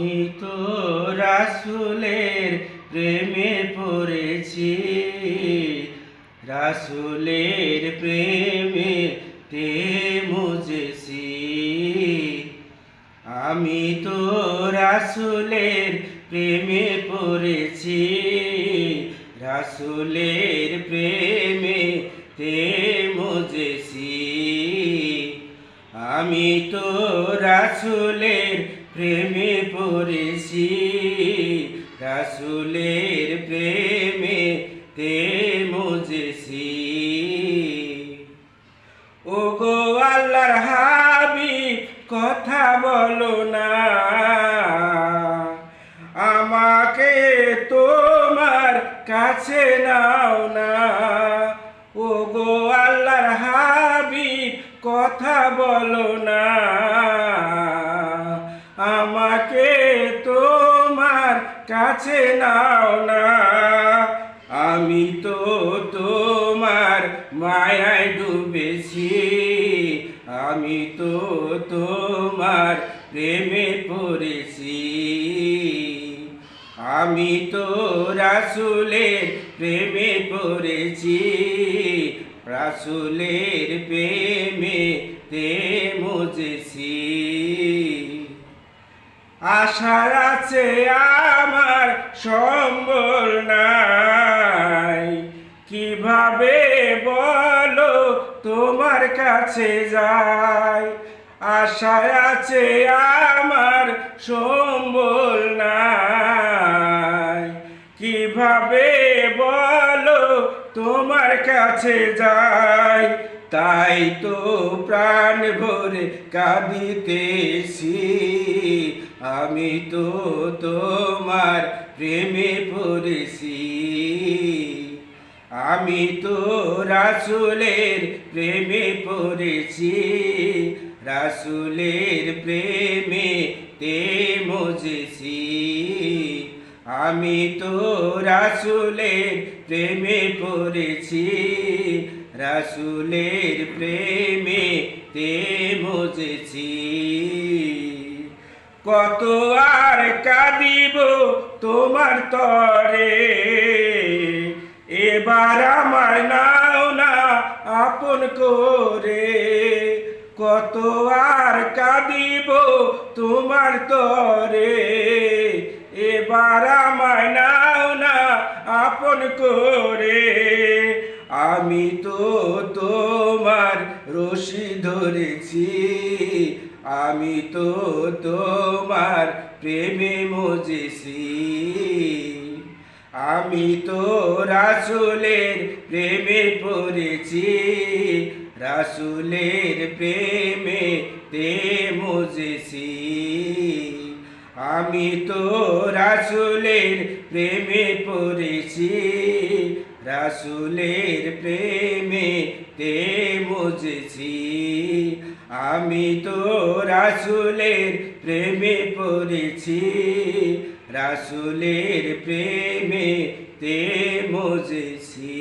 আমি তো রাসুলের প্রেমে পড়েছি। রাসুলের প্রেমে তে মুজেছি। আমি তো রাসুলের প্রেমে পড়েছি। রাসুলের প্রেমে তে মুজেছি। আমি তো রাসুলের প্রেমে পড়েছি, রাসুলের প্রেমে তে মুজেছি। ও গো আল্লাহর হাবিব, কথা বলো না। আমাকে তোমার কাছে নাও না। ও গো আল্লাহর হাবিব, কথা বলো না। কাছে নাও না। আমি তো তোমার মায়ায় ডুবেছি। আমি তো তোমার প্রেমে পড়েছি। আমি তো রাসুলের প্রেমে পড়েছি। রাসুলের প্রেমে তে মুজেছি। আশার আছে আমার, সম্বল নাই। কীভাবে বলো তোমার কাছে যাই? আশায় আছে আমার, সম্বল নাই। কীভাবে বলো তোমার কাছে যাই? তাই তো প্রাণ ভরে কাঁদিতেছি। আমি তো তোমার প্রেমে পড়েছি। আমি তো রাসুলের প্রেমে পড়েছি। রাসুলের প্রেমে তে মজেছি। আমি তো রাসুলের প্রেমে পড়েছি। রাসুলের প্রেমে তে মজেছি কত আর কাঁদিব তোমার তরে। এবার আমার নাও না আপন করে। কত আর কাঁদিব তোমার তরে। এবার আমার নাও না আপন করে। আমি তো তোমার রশি ধরেছি, আমি তো তোমার প্রেমে মজেছি। আমি তো রাসুলের প্রেমে পড়েছি, রাসুলের প্রেমে তে মজেছি। আমি তো রাসুলের প্রেমে পড়েছি রাসুলের প্রেমে তে বুঝছি। আমি তো রাসুলের প্রেমে পড়েছি। রাসুলের প্রেমে তে মজেছি